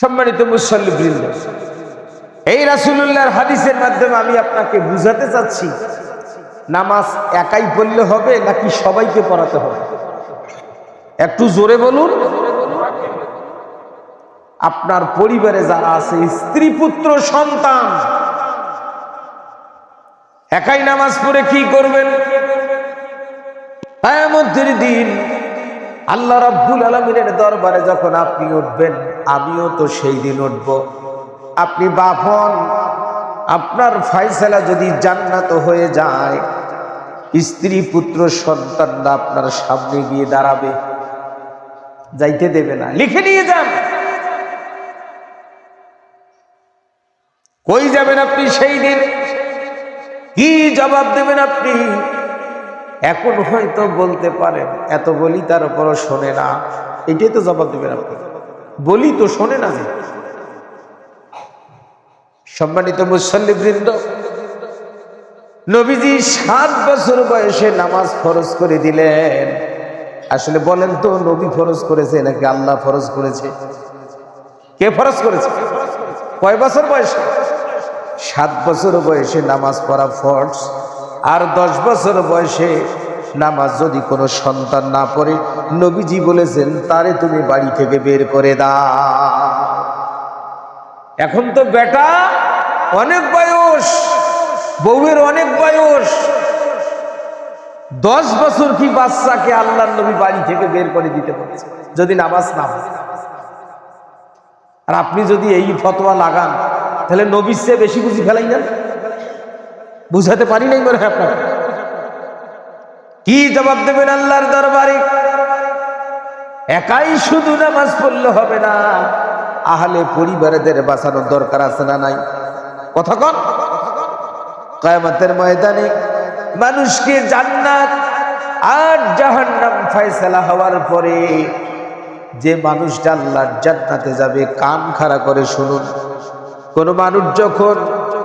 সম্মানিত মুসল্লিবৃন্দ এই রাসূলুল্লাহর হাদিসের মাধ্যমে আমি আপনাকে বুঝাতে চাচ্ছি, নামাজ একাই পড়লে হবে নাকি সবাইকে পড়াতে হবে? একটু জোরে বলুন। আপনার পরিবারে যারা আছে, স্ত্রী, পুত্র, সন্তান, একাই নামাজ পড়ে কি করবেন? দিন আল্লাহ রাব্বুল আলমিনের দরবারে যখন আপনি উঠবেন আমিও তো সেই দিন উঠব। আপনি বাপ হন, আপনার ফাইসালা যদি জান্নাত হয়ে যায়, স্ত্রী, পুত্র, সন্তানরা আপনার সামনে গিয়ে দাঁড়াবে। যাইতে দেবে না, লিখে নিয়ে যান। কই যাবেন আপনি সেই দিন? কি জবাব দেবেন আপনি? এখন হয়তো বলতে পারেন, এত বলি তার উপরও শোনে না। এটাই তো জবাব দেবেন আপনি। বলি তো শোনে না যে। সম্মানিত মুসল্লিবৃন্দ, নবীজি সাত বছর বয়সে নামাজ ফরজ করে দিলেন। আসলে বলেন তো, নবী ফরজ করেছে নাকি আল্লাহ ফরজ করেছে? কে ফরজ করেছে? কয় বছর বয়সে? সাত বছর বয়সে নামাজ পড়া ফরজ, আর দশ বছর বয়সে নামাজ যদি কোনো সন্তান না পড়ে, নবীজি বলেছেন, তারে তুমি বাড়ি থেকে বের করে দাও। এখন তো বেটা অনেক বয়স, বউয়ের অনেক বয়স। দশ বছর কি বাচ্চাকে আল্লাহ নবী বাড়ি থেকে বের করে দিতে পারছে যদি নামাজ না হয় আর আপনি যদি এই ফতোয়া লাগান, তাহলে নবীর চেয়ে বেশি বুঝি ফেলাই না বুঝাতে পারি নাই মনে হয় আপনার কি জবাব দেবেন আল্লাহর দরবারে? একাই শুধু নামাজ পড়লে হবে না। আহলে পরিবারেদের বাঁচানোর দরকার আছে না নাই? কথা কন। কায়ামতের ময়দানে মানুষকে জান্নাত আর জাহান্নাম ফয়সালা হওয়ার পরে যে মানুষটা আল্লাহর জান্নাতে যাবে, কান খাড়া করে শুনুন। কোন মানুষ যখন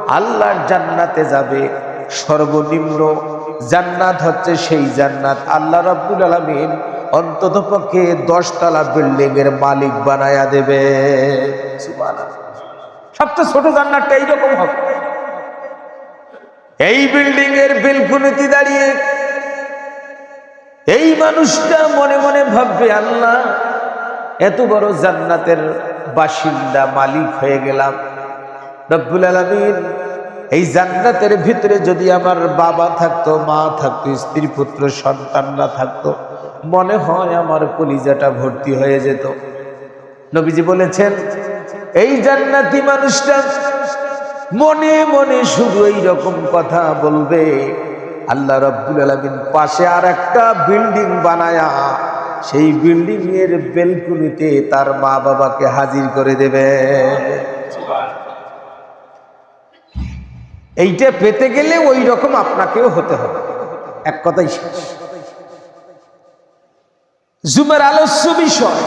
আল্লাহর জান্নাতে যাবে, সর্বনিম্ন জান্নাত হচ্ছে সেই জান্নাত। আল্লাহ রাব্বুল আলামিন অন্তত পক্ষে দশতলা বিল্ডিং এর মালিক বানায়া দেবে। সবচেয়ে ছোট জান্নাতটা এইরকম হবে। এই বিল্ডিং এর বেলকুনিতে দাঁড়িয়ে এই মানুষটা মনে মনে ভাববে, আল্লাহ, এত বড় জান্নাতের বাসিন্দা, মালিক হয়ে গেলাম। রব্বুল আলমিন এই জান্নাতের ভিতরে যদি আমার বাবা থাকতো, মা থাকতো, স্ত্রী, পুত্র, সন্তানরা থাকতো, মনে হয় আমার কলিজাটা ভর্তি হয়ে যেত। নবীজি বলেছেন, এই জান্নাতি মানুষটা মনে মনে শুধু এই রকম কথা বলবে, আল্লাহ রব্বুল আলমিন পাশে আর একটা বিল্ডিং বানায়া, সেই বিল্ডিং এর বেলকুনিতে তার মা বাবাকে হাজির করে দেবে। এইটা পেতে গেলে ওই রকম আপনাকেও হতে হবে এক কথাই শেষ জুমের আলস্য বিষয়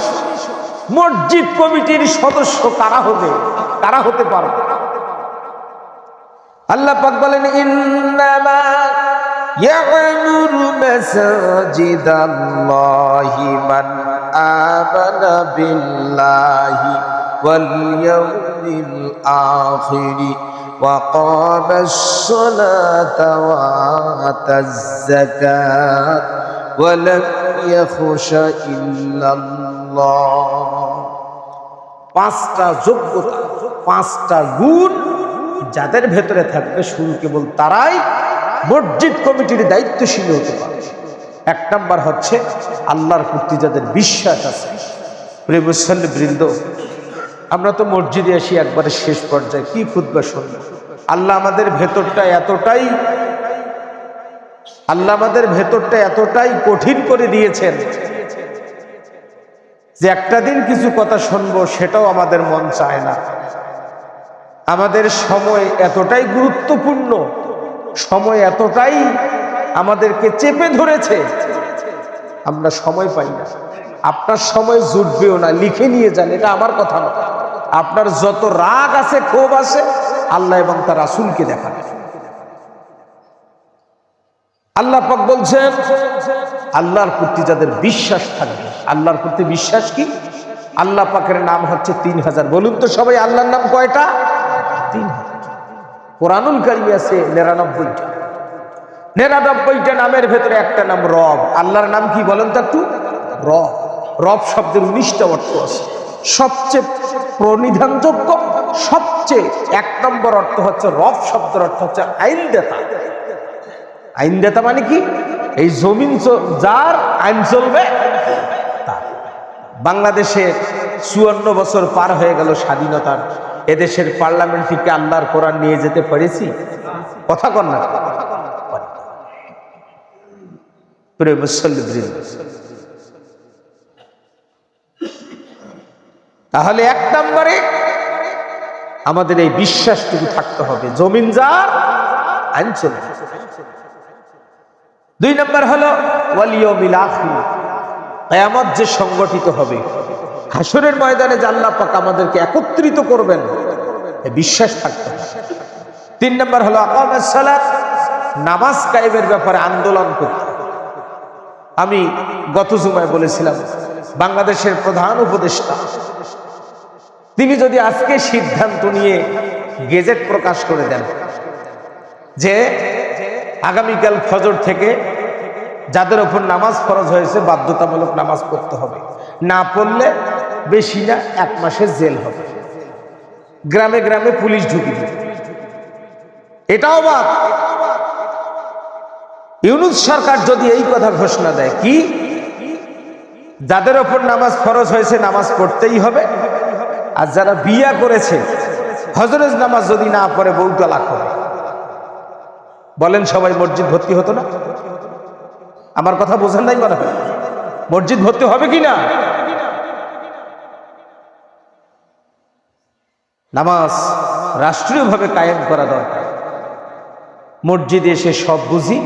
মসজিদ কমিটির সদস্য কারা হবে কারা হতে পারবে আল্লাহ পাক বলেন ইন্নামা يعمر مساجد الله من آمن بالله واليوم الآخر وقام الصلاة وآتى الزكاة ولم يخش إلا الله পাঁচটা যোগ্যতা পাঁচটা গুণ যাদের ভেতরে থাকবে শুরু কেবল তারাই মসজিদ কমিটির দায়িত্বশীল হতে পারে এক নাম্বার হচ্ছে আল্লাহর প্রতি যাদের বিশ্বাস আছে প্রেমসল্লি বৃন্দ আমরা তো মসজিদে আসি একবারে শেষ পর্যায়ে, কি খুদ্া শুনব? আল্লাহ আমাদের ভেতরটা এতটাই, আল্লাহ আমাদের ভেতরটা এতটাই কঠিন করে দিয়েছেন যে একটা দিন কিছু কথা শুনব, সেটাও আমাদের মন চায় না। আমাদের সময় এতটাই গুরুত্বপূর্ণ, সময় এতটাই আমাদেরকে চেপে ধরেছে, আমরা সময় পাই না। আপনার সময় জুটবেও না, লিখে নিয়ে যান, এটা আমার কথা না। আপনার যত রাগ আছে, ক্ষোভ আছে, আল্লাহ এবং তার রাসুলকে দেখাবে আল্লাহ পাক বলছেন, আল্লাহর প্রতি যাদের বিশ্বাস থাকবে, আল্লাহর প্রতি বিশ্বাস কি? আল্লাহ পাকের নাম হচ্ছে তিন হাজার। বলুন তো সবাই, আল্লাহর নাম কয়টা? তিন হাজার। কোরআনুল কারিমে আছে নিরানব্বইটা। নিরানব্বইটা নামের ভেতরে একটা নাম রব। আল্লাহর নাম কি বলেন তো একটু? রব। রব শব্দের উনিশটা অর্থ আছে। সবচেয়ে প্রনিধানযোগ্য সবচেয়ে এক নম্বর অর্থ হচ্ছে রব, শব্দের অর্থ হচ্ছে আইনদাতা। আইনদাতা মানে কি? এই জমিন যার আইন চলবে, তার। বাংলাদেশের চুয়ান্ন বছর পার হয়ে গেল স্বাধীনতার। এদেশের পার্লামেন্ট থেকে আল্লাহর কোরআন নিয়ে যেতে পেরেছি? কথা কন না। প্রিয় মুসল্লিবৃন্দ। তাহলে এক নম্বরে আমাদের এই বিশ্বাসটুকু থাকতে হবে। জমিন যার, আইন দুই নম্বর হলো কেয়ামত যে সংগঠিত হবে হাসরের ময়দানে আল্লাহ পাক আমাদেরকে একত্রিত করবেন বিশ্বাস থাকতে হবে। তিন নম্বর হলো আকামের নামাজ কায়েমের ব্যাপারে আন্দোলন করতে আমি গত জুমায় বলেছিলাম বাংলাদেশের প্রধান উপদেষ্টা। তিনি যদি আজকে সিদ্ধান্ত নিয়ে গেজেট প্রকাশ করে দেন যে আগামীকাল ফজর থেকে যাদের ওপর নামাজ ফরজ হয়েছে, বাধ্যতামূলক নামাজ পড়তে হবে। না পড়লে বেশি না, এক মাসের জেল হবে। গ্রামে গ্রামে পুলিশ ঢুকি এটাও বাদ ইউনুস সরকার যদি এই কথা ঘোষণা দেয়, কি? যাদের ওপর নামাজ ফরজ হয়েছে, নামাজ পড়তেই হবে। আর যারা বিয়া করেছে হজরত নামাজ যদি না পড়ে বউ তালাক হবে। বলেন, সবাই মসজিদ ভর্তি হতো না? আমার কথা বোঝেন নাই মনে হয়? মসজিদ ভর্তি হবে কি না? নামাজ রাষ্ট্রীয়ভাবে কায়েম করা দরকার। মসজিদে এসে সব বুঝি।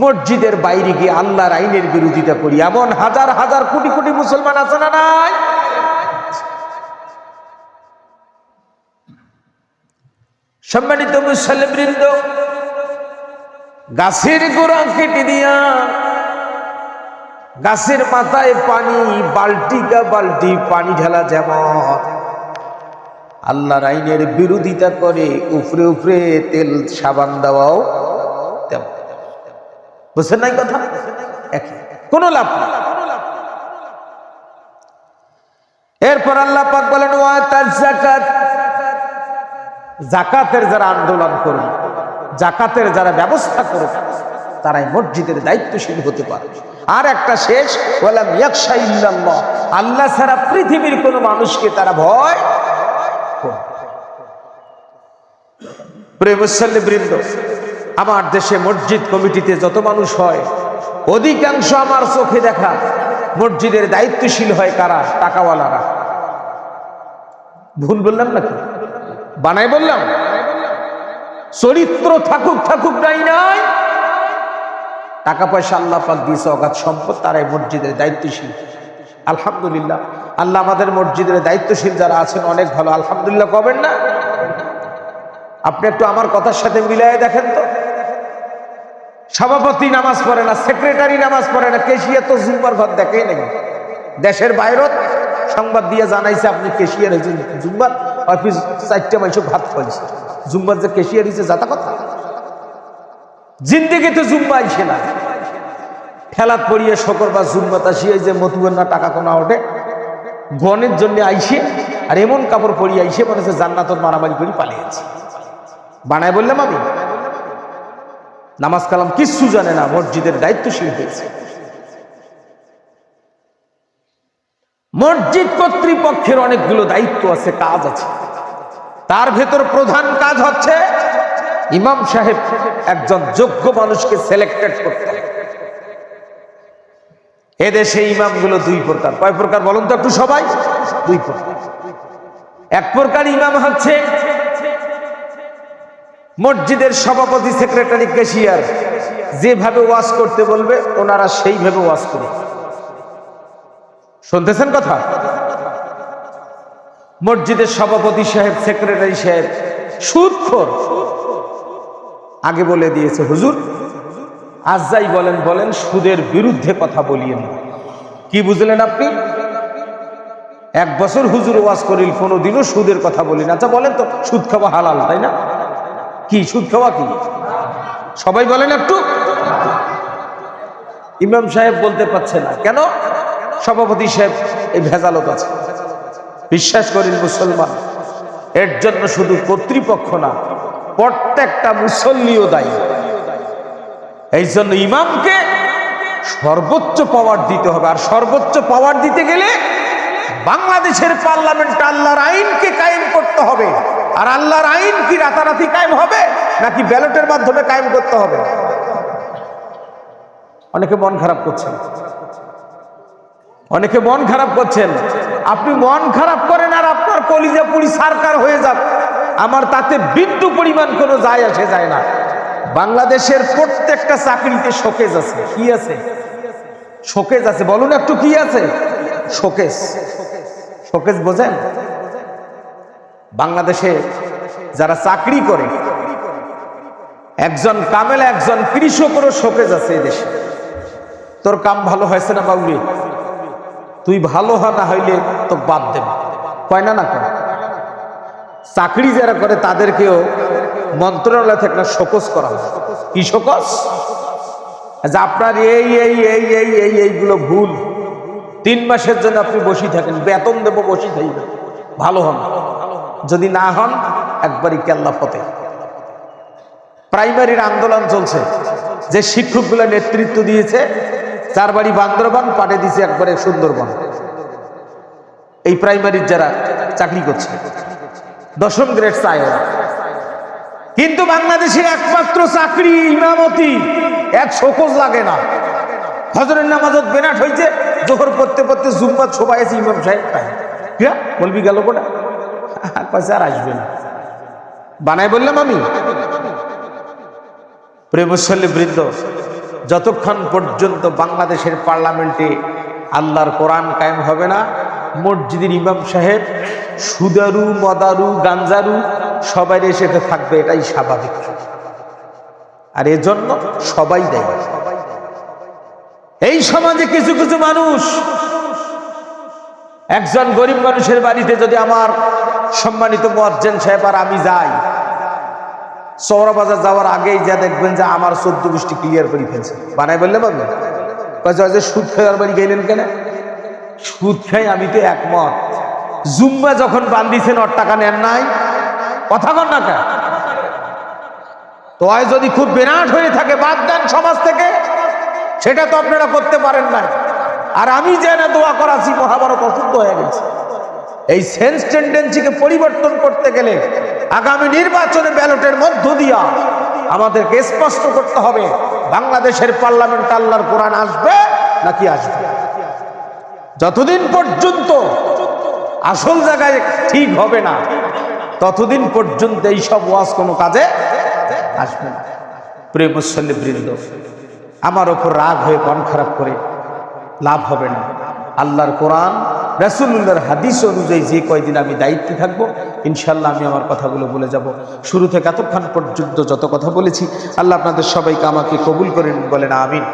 মসজিদের বাইরে গিয়ে আল্লাহর আইনের বিরোধিতা করি। এমন হাজার হাজার কোটি কোটি মুসলমান আছে না নাই? সম্মানিত মুসলিমবৃন্দ গাছের গোড়া কেটে দিয়া, গাছের মাথায় পানি বালতিকা বালতি পানি ঢালা যেমন আল্লাহর আইনের বিরোধিতা করে উপরে উপরে তেল সাবান দেওয়াও বুঝছেন নাই কথা? একই কোনো লাভ এরপর আল্লাহ পাক বলেন জাকাত জাকাতের যারা আন্দোলন করবে, জাকাতের যারা ব্যবস্থা করবে, তারাই মসজিদের দায়িত্বশীল হতে পারে। আর একটা শেষ বললাম ইয়াকশা ইল্লাল্লাহ। আল্লাহ ছাড়া পৃথিবীর কোনো মানুষকে তারা ভয় করবে না। প্রিয় মুসল্লি বৃন্দ আমার দেশে মসজিদ কমিটিতে যত মানুষ হয়, অধিকাংশ আমার চোখে দেখা মসজিদের দায়িত্বশীল হয় কারা? টাকাওয়ালারা। ভুল বললাম নাকি? বানাই বললাম। চরিত্র থাকুক থাকুক নাই নাই, টাকা পয়সা আল্লাহ পাক দিয়েছে, অগাধ সম্পদ, তারাই মসজিদের দায়িত্বশীল। আলহামদুলিল্লাহ। আল্লাহ আমাদের মসজিদের দায়িত্বশীল যারা আছেন, অনেক ভালো। আলহামদুলিল্লাহ কবেন না? আপনি একটু আমার কথার সাথে মিলাই দেখেন তো। সভাপতি নামাজ পড়ে না, সেক্রেটারি নামাজ পড়ে না, কেশিয়া তো জুম্বার ঘর দেখেই নাকি দেশের বাইরত সংবাদ দিয়ে জানাইছে, আপনি কেশিয়ার হয়েছেন জুম্বার অফিস চারটে মাইশ ভাত খাইছে। জুম্বার যে কেশিয়ার হয়েছে যাতা কথা। জিন্দিগি তো জুম্বা আইসে না। ঠেলাত পড়িয়ে শকর বা জুম্বাত আসিয়ে যে মতুবের না টাকা কোনা ওঠে গণের জন্য আইসে, আর এমন কাপড় পরিয়ে আইসে, মনে হচ্ছে জান্নাতর মারামারি করে পালিয়েছে। বানায় বললাম আমি নামাজ কালাম কিচ্ছু জানে না, মসজিদের দায়িত্বশীল হয়েছে। মসজিদ কর্তৃপক্ষের অনেকগুলো দায়িত্ব আছে, কাজ আছে। তার ভেতর প্রধান কাজ হচ্ছে ইমাম সাহেব একজন যোগ্য মানুষকে সিলেক্টেড করতে এদেশে ইমামগুলো দুই প্রকার। কয় প্রকার বলুন তো একটু সবাই? দুই প্রকার। এক প্রকার ইমাম হচ্ছে মসজিদের সভাপতি সেক্রেটারি ক্যাশিয়ার যেভাবে ওয়াজ করতে বলবে, ওনারা সেইভাবে ওয়াজ করবে। শুনতেছেন কথা? মসজিদের সভাপতি সাহেব সেক্রেটারি সাহেব সুদখোর। আগে বলে দিয়েছে, হুজুর, আজ যাই বলেন বলেন, সুদের বিরুদ্ধে কথা বলিয়ে না। কি বুঝলেন আপনি? এক বছর হুজুর ওয়াজ করিল, কোনোদিনও সুদের কথা বলি না। আচ্ছা বলেন তো, সুদ খাওয়া হালাল, তাই না? কি, সুদ খাওয়া কি? সবাই বলেন একটু। ইমাম সাহেব বলতে পারছে না। কেন? সভাপতি সাহেব এই ভেজালত আছে। বিশ্বাস করেন মুসলমান, এর জন্য শুধু কর্তৃপক্ষ না, প্রত্যেকটা মুসল্লিও দায়ী। এই জন্য ইমামকে সর্বোচ্চ পাওয়ার দিতে হবে। আর সর্বোচ্চ পাওয়ার দিতে গেলে বাংলাদেশের পার্লামেন্ট আল্লাহর আইনকে কায়েম করতে হবে। আর আল্লাহর আইন কি রাতারাতি কায়েম হবে নাকি ব্যালটের মাধ্যমে কায়েম করতে হবে? অনেকে মন খারাপ করছেন। অনেকে মন খারাপ করছেন। আপনি মন খারাপ করেন আর আপনার কলিজা পুরি সারকার হয়ে যাক। আমার তাতে বিন্দু পরিমাণ কোনো যায় আসে, যায় না। বাংলাদেশের প্রত্যেকটা চাকরিতে শোকেজ আছে। কি আছে? শোকেজ আছে। বলুন একটু কি আছে? শোকেজ। শোকেজ বোঝেন? বাংলাদেশে যারা চাকরি করে, একজন কামেল, একজন কৃষকেরও শোকেজ আছে দেশে। তোর কাম ভালো হয়েছে না বাবুরি তুই ভালো হ, না হইলে তো বাদ দেব। কয় না না কয়? চাকরি যারা করে, তাদেরকেও মন্ত্রণালয় থেকে না শোকস করা কি শোকস যে আপনার এই এই এই এই এই, এইগুলো ভুল। তিন মাসের জন্য আপনি বসি থাকেন, বেতন দেবো বসি থাকবেন। ভালো হন যদি না হন, একবারই কেল্লা ফতে প্রাইমারির আন্দোলন চলছে। যে শিক্ষকগুলো নেতৃত্ব দিয়েছে চার বাড়ি বান্দরবান পাঠে দিয়েছে একবারে সুন্দরবন। এই প্রাইমারির যারা চাকরি করছে, দশম গ্রেড চায় কিন্তু বাংলাদেশের একমাত্র চাকরি ইমামতি এক শোকজ লাগে না। হজরের নামাজত বেনাট হয়েছে জোহর পড়তে পড়তে জুম্মাত সবাই আছে, ইমাম সাহেব পায়। বলবি গেল কোটা আর আসবে না। বানাই বললাম আমি। প্রেমশল্য বৃদ্ধ যতক্ষণ পর্যন্ত বাংলাদেশের পার্লামেন্টে আল্লাহর কোরআন কায়েম হবে না, মসজিদের ইমাম সাহেব, সুদারু, মদারু, গাঞ্জারু, সবাই সেটা থাকবে, এটাই স্বাভাবিক। আর এজন্য সবাই দেয়। এই সমাজে কিছু কিছু মানুষ, একজন গরিব মানুষের বাড়িতে যদি আমার সম্মানিত মোয়াজ্জেন সাহেব, আর আমি যাই। সৌরাবাজার যাওয়ার আগেই যা দেখবেন যে আমার চোদ্দ গোষ্ঠী ক্লিয়ার করে ফেলছে। বানাই বললে কয়েছে যে সুদ খাওয়ার বাড়ি গেলেন কেন? সুদ খাই আমি তো একমত। জুম্মা যখন বান্দিছেন ওর টাকা নেন নাই। কথা কন না কেন? তো আয় যদি খুব বিরাট হয়ে থাকে বাদ দেন সমাজ থেকে, সেটা তো আপনারা করতে পারেন না আর আমি যে না দোয়া করাছি, মহাভারত অসুস্থ হয়ে গেছে। এই সেন্স টেন্ডেন্সিকে পরিবর্তন করতে গেলে আগামী নির্বাচনে ব্যালটের মধ্য দিয়া আমাদেরকে স্পষ্ট করতে হবে, বাংলাদেশের পার্লামেন্ট আল্লাহর কোরআন আসবে নাকি আসবে যতদিন পর্যন্ত আসল জায়গায় ঠিক হবে না, ততদিন পর্যন্ত এইসব ওয়াজ কোনো কাজে আসবে না। প্রেমশল্য বৃন্দ, আমার ওপর রাগ হয়ে মন খারাপ করে লাভ হবে না। আল্লাহর কোরআন রাসুল্লাহর হাদিস অনুযায়ী যে কয়দিন আমি দায়িত্বে থাকব ইনশাল্লাহ আমি আমার কথাগুলো বলে যাব। শুরু থেকে এতক্ষণ পর্যন্ত যত কথা বলেছি, আল্লাহ আপনাদের সবাইকে আমাকে কবুল করেন, বলেন আমিন।